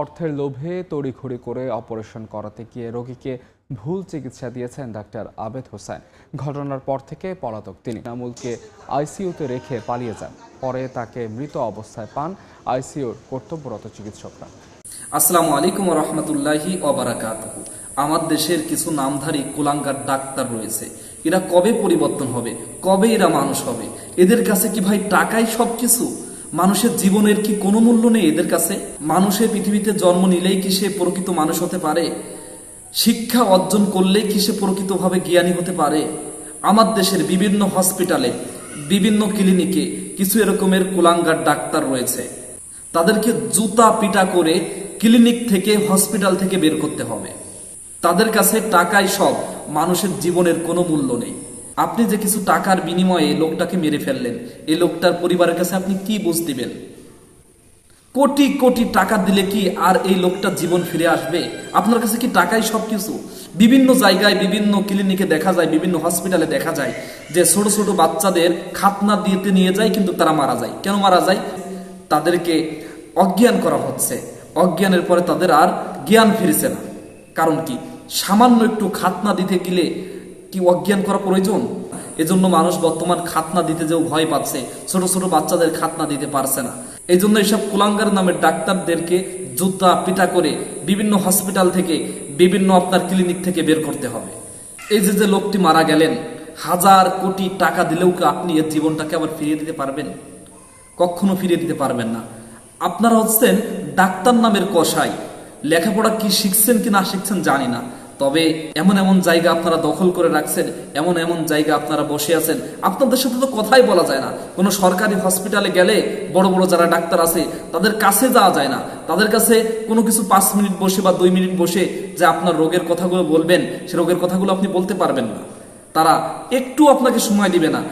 অর্থের লোভে তড়িঘড়ি করে অপারেশন করাতে গিয়ে রোগীকে ভুল চিকিৎসা দিয়েছেন ডাক্তার আবেদ হোসেন। ঘটনার পর থেকে পলাতক তিনি। নামুলকে আইসিইউতে রেখে পালিয়ে যান। পরে তাকে মৃত অবস্থায় পান আইসিইউর কর্তব্যরত চিকিৎসকরা। আসসালামু আলাইকুম রহমতুল্লাহি আমার দেশের কিছু নামধারী কুলাঙ্গার ডাক্তার রয়েছে। এরা কবে পরিবর্তন হবে? কবে এরা মানুষ হবে? এদের কাছে কি ভাই টাকাই সবকিছু? মানুষের জীবনের কি কোনো মূল্য নেই এদের কাছে? মানুষের পৃথিবীতে জন্ম নিলেই কি সে প্রকৃত মানুষ হতে পারে? শিক্ষা অর্জন করলেই কি সে প্রকৃতভাবে জ্ঞানী হতে পারে? আমার দেশের বিভিন্ন হসপিটালে, বিভিন্ন ক্লিনিকে কিছু এরকমের কুলাঙ্গার ডাক্তার রয়েছে। তাদেরকে জুতা পিটা করে ক্লিনিক থেকে, হসপিটাল থেকে বের করতে হবে। তাদের কাছে টাকাই সব, মানুষের জীবনের কোনো মূল্য নেই। আপনি যে কিছু টাকার বিনিময়ে লোকটাকে মেরে ফেললেন এই লোকটার পরিবারের কাছে আপনি কি বুঝ দিবেন? কোটি কোটি টাকা দিলে কি আর এই লোকটা জীবন ফিরে আসবে? আপনার কাছে কি টাকাই সবকিছু? বিভিন্ন জায়গায়, বিভিন্ন ক্লিনিকে দেখা যায়, বিভিন্ন হসপিটালে দেখা যায় যে ছোট ছোট বাচ্চাদের খাতনা দিতে নিয়ে যায়, কিন্তু তারা মারা যায়। কেন মারা যায়? তাদেরকে অজ্ঞান করা হচ্ছে। অজ্ঞানের পরে তাদের আর জ্ঞান ফিরেছে না। কারণ কি? সামান্য একটু খাতনা দিতে গেলে কি অজ্ঞান করা প্রয়োজন? এজন্য মানুষ বর্তমান খাতনা দিতে যেও ভয় পাচ্ছে, ছোট ছোট বাচ্চাদের খাতনা দিতে পারছে না। এই জন্য এইসব কুলাঙ্গার নামের ডাক্তারদেরকে জুতা পিটা করে বিভিন্ন হসপিটাল থেকে, বিভিন্ন আপনার ক্লিনিক থেকে বের করতে হবে। এই যে যে লোকটি মারা গেলেন, হাজার কোটি টাকা দিলেও কি আপনি এর জীবনটাকে আবার ফিরিয়ে দিতে পারবেন? কখনো ফিরিয়ে দিতে পারবেন না। আপনারা হচ্ছেন ডাক্তার নামের কষাই লেখাপড়া কি শিখছেন কি না শিখছেন জানি না। তবে এমন এমন জায়গা আপনারা দখল করে রাখছেন, এমন এমন জায়গা আপনারা বসে আছেন। আপনাদের সাথে তো কথাই বলা যায় না। কোনো সরকারি হসপিটালে গেলে বড় বড় যারা ডাক্তার আছে, তাদের কাছে যাওয়া যায় না। তাদের কাছে কোনো কিছু পাঁচ মিনিট বসে বা দুই মিনিট বসে যে আপনার রোগের কথাগুলো বলবেন, সে রোগের কথাগুলো আপনি বলতে পারবেন না। তারা একটু আপনাকে সময় দিবে না।